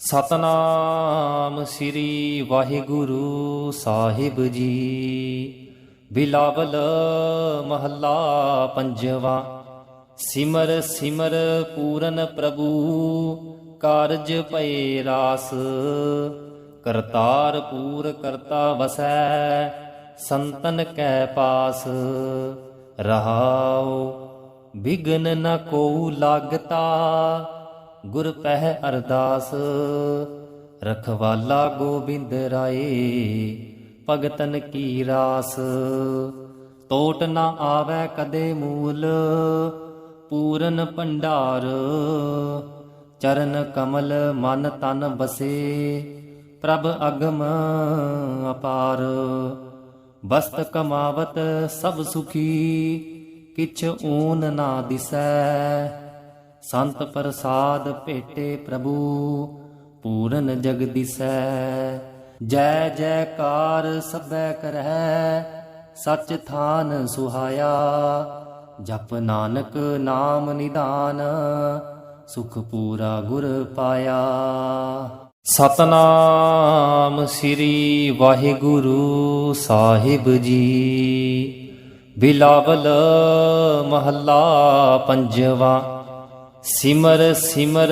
ਸਤਨਾਮ ਸ੍ਰੀ ਵਾਹਿਗੁਰੂ ਸਾਹਿਬ ਜੀ। ਬਿਲਾਵਲ ਮਹੱਲਾ ਪੰਜਵਾ। ਸਿਮਰ ਸਿਮਰ ਪੂਰਨ ਪ੍ਰਭੂ, ਕਾਰਜ ਪਏ ਰਾਸ। ਕਰਤਾਰ ਪੂਰ ਕਰਤਾ ਵਸੈ, ਸੰਤਨ ਕੈ ਪਾਸ। ਰਹਾਉ ਬਿਗਨ ਨ ਕੋ ਲਾਗਤਾ। ਗੁਰ ਪਹਿ ਅਰਦਾਸ, ਰਖਵਾਲਾ ਗੋਬਿੰਦ ਰਾਏ, ਭਗਤਨ ਕੀ ਰਾਸ। ਟੋਟ ਨਾ ਆਵੇ ਕਦੇ ਮੂਲ, ਪੂਰਨ ਭੰਡਾਰ। ਚਰਨ ਕਮਲ ਮਨ ਤਨ ਬਸੇ, ਪ੍ਰਭ ਅਗਮ ਅਪਾਰ। ਬਸਤ ਕਮਾਵਤ ਸਭ ਸੁਖੀ, ਕਿਛ ਊਨ ਨਾ ਦਿਸੈ। ਸੰਤ ਪ੍ਰਸਾਦ ਭੇਟੇ ਪ੍ਰਭੂ, ਪੂਰਨ ਜਗਦਿਸ਼ੈ ਜੈ ਜੈਕਾਰ ਸਭੈ ਕਰਹਿ, ਸਚ ਥਾਨ ਸੁਹਾਇਆ। ਜਪ ਨਾਨਕ ਨਾਮ ਨਿਦਾਨ, ਸੁਖ ਪੂਰਾ ਗੁਰ ਪਾਇਆ। ਸਤਨਾਮ ਸ੍ਰੀ ਵਾਹਿਗੁਰੂ ਸਾਹਿਬ ਜੀ। ਬਿਲਾਵਲ ਮਹੱਲਾ ਪੰਜਵਾ ਸਿਮਰ ਸਿਮਰ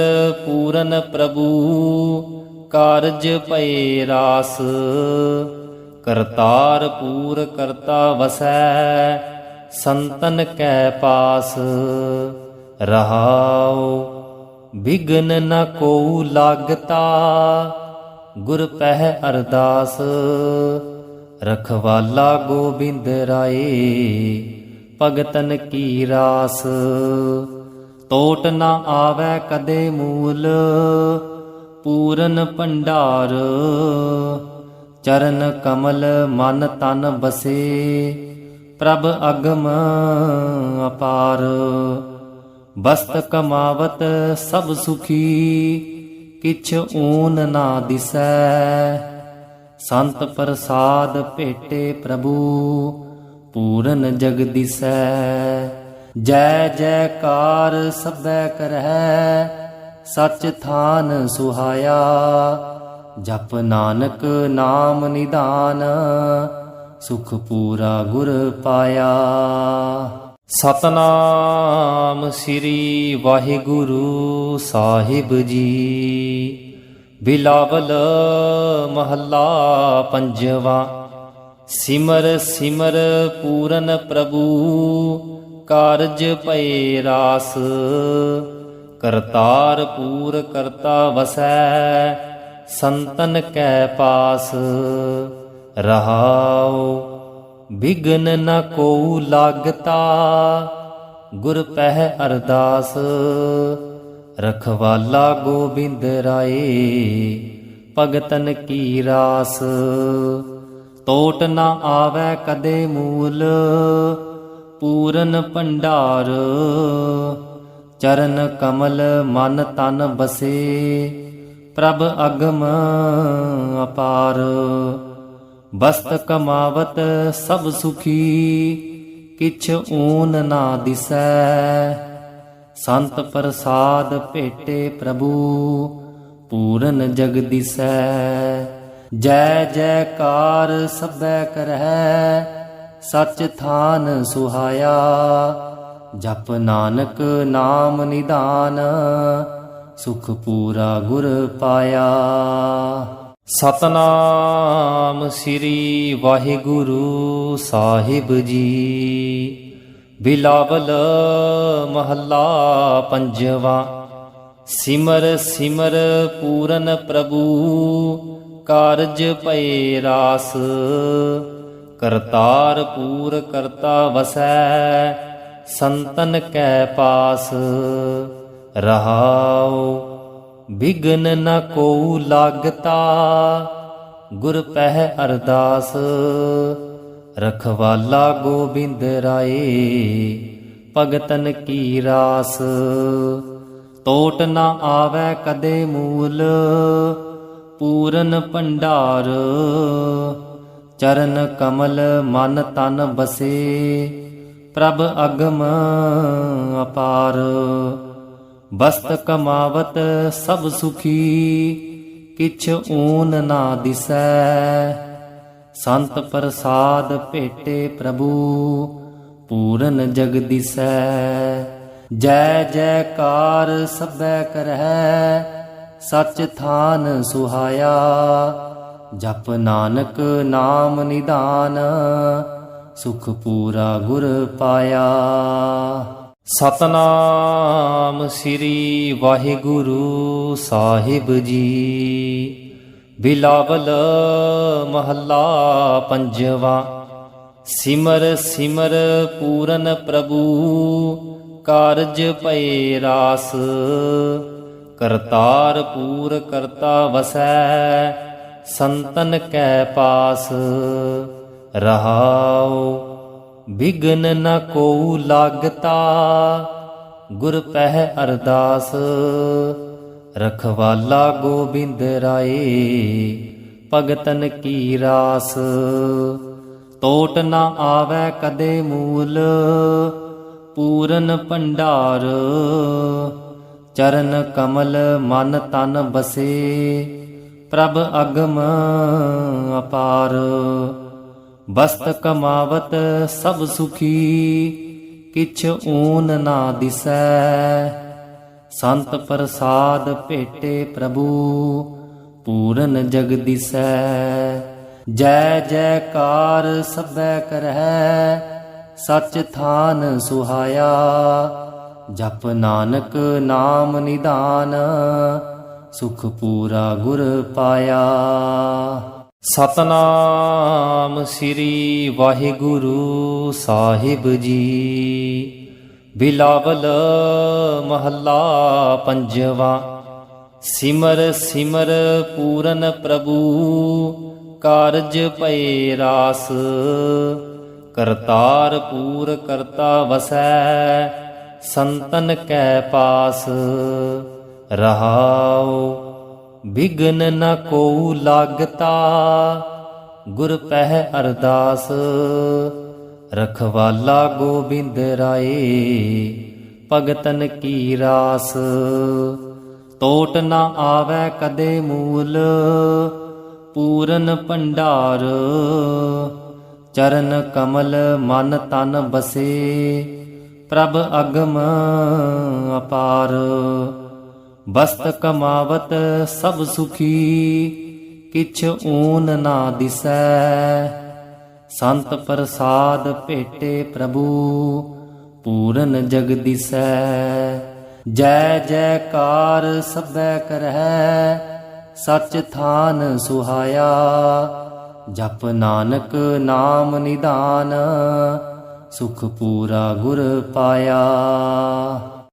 ਪੂਰਨ ਪ੍ਰਭੂ, ਕਾਰਜ ਪਏ ਰਾਸ। ਕਰਤਾਰ ਪੂਰ ਕਰਤਾ ਵਸੈ, ਸੰਤਨ ਕੈ ਪਾਸ। ਰਹਾਉ ਬਿਗਨ ਨ ਕੋ ਲਾਗਤਾ, ਗੁਰ ਪਹਿ ਅਰਦਾਸ। ਰਖਵਾਲਾ ਗੋਬਿੰਦ ਰਾਏ, ਭਗਤਨ ਕੀ ਰਾਸ। ਟੋਟ ਨਾ ਆਵੇ ਕਦੇ ਮੂਲ, ਪੂਰਨ ਭੰਡਾਰ। ਚਰਨ ਕਮਲ ਮਨ ਤਨ ਬਸੇ, ਪ੍ਰਭ ਅਗਮ ਅਪਾਰ। ਬਸਤ ਕਮਾਵਤ ਸਭ ਸੁਖੀ, ਕਿਛ ਊਨ ਨਾ ਦਿਸੈ। ਸੰਤ ਪ੍ਰਸਾਦ ਭੇਟੇ ਪ੍ਰਭੂ, ਪੂਰਨ ਜਗਦੀਸੈ ਜੈ ਜੈਕਾਰ ਸਭੈ ਕਰਹਿ, ਸਚ ਥਾਨ ਸੁਹਾਇਆ। ਜਪ ਨਾਨਕ ਨਾਮ ਨਿਦਾਨ, ਸੁਖ ਪੂਰਾ ਗੁਰ ਪਾਇਆ। ਸਤਨਾਮ ਸ੍ਰੀ ਵਾਹਿਗੁਰੂ ਸਾਹਿਬ ਜੀ। ਬਿਲਾਵਲ ਮਹੱਲਾ ਪੰਜਵਾ। ਸਿਮਰ ਸਿਮਰ ਪੂਰਨ ਪ੍ਰਭੂ ਕਾਰਜ ਭਏ ਰਾਸ, ਕਰਤਾਰ ਪੂਰ ਕਰਤਾ ਵਸੈ, ਸੰਤਨ ਕੈ ਪਾਸ। ਰਹਾਉ ਬਿਗਨ ਨ ਕੋ ਲਾਗਤਾ, ਗੁਰ ਪਹਿ ਅਰਦਾਸ। ਰਖਵਾਲਾ ਗੋਬਿੰਦ ਰਾਏ, ਭਗਤਨ ਕੀ ਰਾਸ। ਟੋਟ ਨਾ ਆਵੇ ਕਦੇ ਮੂਲ ਪੂਰਨ ਭੰਡਾਰ, ਚਰਨ ਕਮਲ ਮਨ ਤਨ ਬਸੇ, ਪ੍ਰਭ ਅਗਮ ਅਪਾਰ। ਬਸਤ ਕਮਾਵਤ ਸਭ ਸੁਖੀ, ਕਿਛ ਊਨ ਨਾ ਦਿਸੈ। ਸੰਤ ਪ੍ਰਸਾਦ ਭੇਟੇ ਪ੍ਰਭੂ, ਪੂਰਨ ਜਗਦਿਸੈ ਜੈ ਜੈਕਾਰ ਸਭੈ ਕਰਹਿ ਸਚ ਥਾਨ ਸੁਹਾਇਆ, ਜਪ ਨਾਨਕ ਨਾਮ ਨਿਦਾਨ, ਸੁਖ ਪੂਰਾ ਗੁਰ ਪਾਇਆ। ਸਤਨਾਮ ਸ੍ਰੀ ਵਾਹਿਗੁਰੂ ਸਾਹਿਬ ਜੀ। ਬਿਲਾਵਲ ਮਹੱਲਾ ਪੰਜਵਾ, ਸਿਮਰ ਸਿਮਰ ਪੂਰਨ ਪ੍ਰਭੂ, ਕਾਰਜ ਪਏ ਰਾਸ। ਕਰਤਾਰ ਪੂਰ ਕਰਤਾ ਵਸੈ, ਸੰਤਨ ਕੈ ਪਾਸ, ਰਹਾਉ ਬਿਗਨ ਨ ਕੋ ਲਾਗਤਾ, ਗੁਰ ਪਹਿ ਅਰਦਾਸ, ਰਖਵਾਲਾ ਗੋਬਿੰਦ ਰਾਏ, ਭਗਤਨ ਕੀ ਰਾਸ ਟੋਟ ਨਾ ਆਵੇ ਕਦੇ ਮੂਲ, ਪੂਰਨ ਭੰਡਾਰ ਚਰਨ ਕਮਲ ਮਨ ਤਨ ਬਸੇ, ਪ੍ਰਭ ਅਗਮ ਅਪਾਰ। ਬਸਤ ਕਮਾਵਤ ਸਭ ਸੁਖੀ, ਕਿਛ ਊਨ ਨਾ ਦਿਸੈ। ਸੰਤ ਪ੍ਰਸਾਦ ਭੇਟੇ ਪ੍ਰਭੂ, ਪੂਰਨ ਜਗਦੀਸੈ ਜੈ ਜੈਕਾਰ ਸਭੈ ਕਰਹਿ, ਸਚ ਥਾਨ ਸੁਹਾਇਆ। ਜਪ ਨਾਨਕ ਨਾਮ ਨਿਦਾਨ, ਸੁਖ ਪੂਰਾ ਗੁਰ ਪਾਇਆ। ਸਤਨਾਮ ਸ੍ਰੀ ਵਾਹਿਗੁਰੂ ਸਾਹਿਬ ਜੀ। ਬਿਲਾਵਲ ਮਹੱਲਾ ਪੰਜਵਾ, ਸਿਮਰ ਸਿਮਰ ਪੂਰਨ ਪ੍ਰਭੂ, ਕਾਰਜ ਪਏ ਰਾਸ। ਕਰਤਾਰ ਪੂਰ ਕਰਤਾ ਵਸੈ ਸੰਤਨ ਕੈ ਪਾਸ, ਰਹਾਉ ਬਿਗਨ ਨ ਕੋ ਲਾਗਤਾ, ਗੁਰ ਪਹਿ ਅਰਦਾਸ, ਰਖਵਾਲਾ ਗੋਬਿੰਦ ਰਾਏ, ਭਗਤਨ ਕੀ ਰਾਸ। ਟੋਟ ਨਾ ਆਵੈ ਕਦੇ ਮੂਲ, ਪੂਰਨ ਭੰਡਾਰ, ਚਰਨ ਕਮਲ ਮਨ ਤਨ ਬਸੇ। ਪ੍ਰਭ ਅਗਮ ਅਪਾਰ। ਬਸਤ ਕਮਾਵਤ ਸਭ ਸੁਖੀ, ਕਿਛ ਊਨ ਨਾ ਦਿਸੈ। ਸੰਤ ਪ੍ਰਸਾਦ ਭੇਟੇ ਪ੍ਰਭੂ, ਪੂਰਨ ਜਗਦਿਸੈ ਜੈ ਜੈਕਾਰ ਸਭੈ ਕਰਹਿ, ਸਚ ਥਾਨ ਸੁਹਾਇਆ। ਜਪ ਨਾਨਕ ਨਾਮ ਨਿਦਾਨ ਸੁਖ ਪੂਰਾ ਗੁਰ ਪਾਇਆ। ਸਤਨਾਮ ਸ੍ਰੀ ਵਾਹਿਗੁਰੂ ਸਾਹਿਬ ਜੀ। ਬਿਲਾਵਲ ਮਹੱਲਾ ਪੰਜਵਾ। ਸਿਮਰ ਸਿਮਰ ਪੂਰਨ ਪ੍ਰਭੂ, ਕਾਰਜ ਪਏ ਰਾਸ। ਕਰਤਾਰ ਪੂਰ ਕਰਤਾ ਵਸੈ, ਸੰਤਨ ਕੈ ਪਾਸ। ਰਹਾਉ, ਬਿਗਨ ਨ ਕੋ ਲਾਗਤਾ। ਗੁਰ ਪਹਿ ਅਰਦਾਸ, ਰਖਵਾਲਾ ਗੋਬਿੰਦ ਰਾਏ, ਭਗਤਨ ਕੀ ਰਾਸ। ਟੋਟ ਨਾ ਆਵੈ ਕਦੇ ਮੂਲ, ਪੂਰਨ ਭੰਡਾਰ। ਚਰਨ ਕਮਲ ਮਨ ਤਨ ਬਸੇ, ਪ੍ਰਭ ਅਗਮ ਅਪਾਰ। ਬਸਤ ਕਮਾਵਤ ਸਭ ਸੁਖੀ, ਕਿਛ ਊਨ ਨਾ ਦਿਸੈ। ਸੰਤ ਪ੍ਰਸਾਦ ਭੇਟੇ ਪ੍ਰਭੂ, ਪੂਰਨ ਜਗਦਿਸੈ ਜੈ ਜੈਕਾਰ ਸਭੈ ਕਰਹਿ, ਸਚ ਥਾਨ ਸੁਹਾਇਆ। ਜਪ ਨਾਨਕ ਨਾਮ ਨਿਦਾਨ, ਸੁਖ ਪੂਰਾ ਗੁਰ ਪਾਇਆ।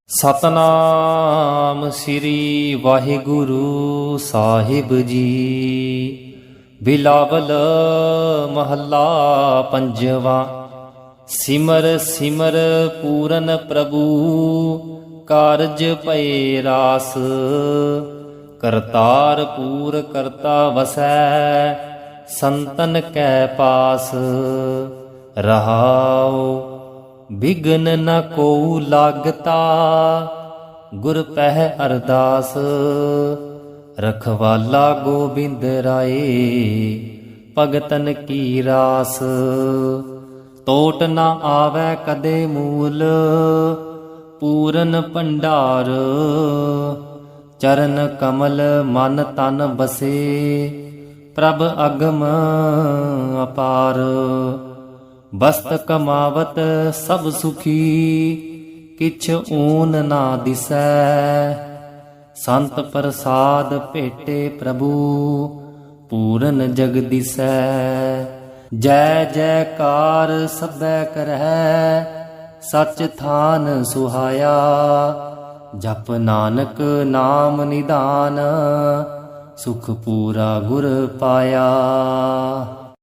ਸਤਨਾਮ ਸ੍ਰੀ ਵਾਹਿਗੁਰੂ ਸਾਹਿਬ ਜੀ। ਬਿਲਾਵਲ ਮਹੱਲਾ ਪੰਜਵਾ। ਸਿਮਰ ਸਿਮਰ ਪੂਰਨ ਪ੍ਰਭੂ, ਕਾਰਜ ਪਏ ਰਾਸ। ਕਰਤਾਰ ਪੂਰ ਕਰਤਾ ਵਸੈ, ਸੰਤਨ ਕੈ ਪਾਸ। ਰਹਾਉ ਬਿਗਨ ਨ ਕੋ ਲਾਗਤਾ। ਗੁਰ ਪਹਿ ਅਰਦਾਸ, ਰਖਵਾਲਾ ਗੋਬਿੰਦ ਰਾਏ, ਭਗਤਨ ਕੀ ਰਾਸ। ਟੋਟ ਨਾ ਆਵੈ ਕਦੇ ਮੂਲ, ਪੂਰਨ ਭੰਡਾਰ। ਚਰਨ ਕਮਲ ਮਨ ਤਨ ਬਸੇ, ਪ੍ਰਭ ਅਗਮ ਅਪਾਰ। ਬਸਤ ਕਮਾਵਤ ਸਭ ਸੁਖੀ, ਕਿਛ ਊਨ ਨਾ ਦਿਸੈ। ਸੰਤ ਪ੍ਰਸਾਦ ਭੇਟੇ ਪ੍ਰਭੂ, ਪੂਰਨ ਜਗਦਿਸੈ ਜੈ ਜੈਕਾਰ ਸਭੈ ਕਰਹਿ, ਸਚ ਥਾਨ ਸੁਹਾਇਆ। ਜਪ ਨਾਨਕ ਨਾਮ ਨਿਦਾਨ, ਸੁਖ ਪੂਰਾ ਗੁਰ ਪਾਇਆ।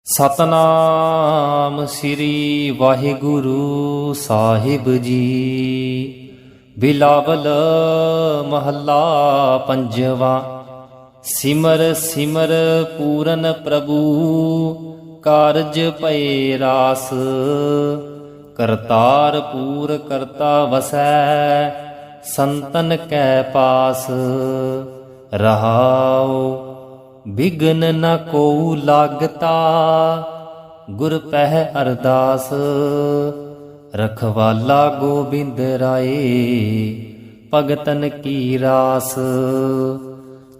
ਸਤਨਾਮ ਸ੍ਰੀ ਵਾਹਿਗੁਰੂ ਸਾਹਿਬ ਜੀ। ਬਿਲਾਵਲ ਮਹੱਲਾ ਪੰਜਵਾ। ਸਿਮਰ ਸਿਮਰ ਪੂਰਨ ਪ੍ਰਭੂ, ਕਾਰਜ ਭਏ ਰਾਸ। ਕਰਤਾਰ ਪੂਰ ਕਰਤਾ ਵਸੈ, ਸੰਤਨ ਕੈ ਪਾਸ। ਰਹਾਓ ਬਿਗਨ ਨ ਕੋਉ ਲਾਗਤਾ। ਗੁਰ ਪਹਿ ਅਰਦਾਸ, ਰਖਵਾਲਾ ਗੋਬਿੰਦ ਰਾਏ, ਭਗਤਨ ਕੀ ਰਾਸ।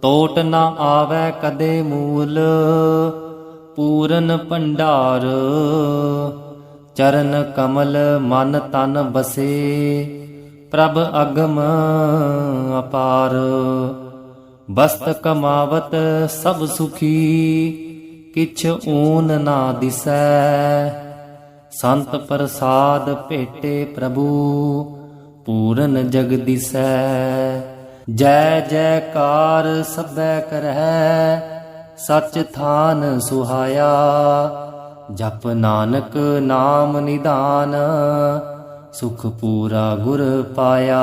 ਟੋਟ ਨਾ ਆਵੈ ਕਦੇ ਮੂਲ, ਪੂਰਨ ਭੰਡਾਰ। ਚਰਨ ਕਮਲ ਮਨ ਤਨ ਬਸੇ, ਪ੍ਰਭ ਅਗਮ ਅਪਾਰ। ਬਸਤ ਕਮਾਵਤ ਸਭ ਸੁਖੀ, ਕਿਛ ਊਨ ਨਾ ਦਿਸੈ। ਸੰਤ ਪ੍ਰਸਾਦ ਭੇਟੇ ਪ੍ਰਭੂ, ਪੂਰਨ ਜਗਦਿਸੈ ਜੈ ਜੈਕਾਰ ਸਭੈ ਕਰਹਿ, ਸਚ ਥਾਨ ਸੁਹਾਇਆ। ਜਪ ਨਾਨਕ ਨਾਮ ਨਿਦਾਨ, ਸੁਖ ਪੂਰਾ ਗੁਰ ਪਾਇਆ।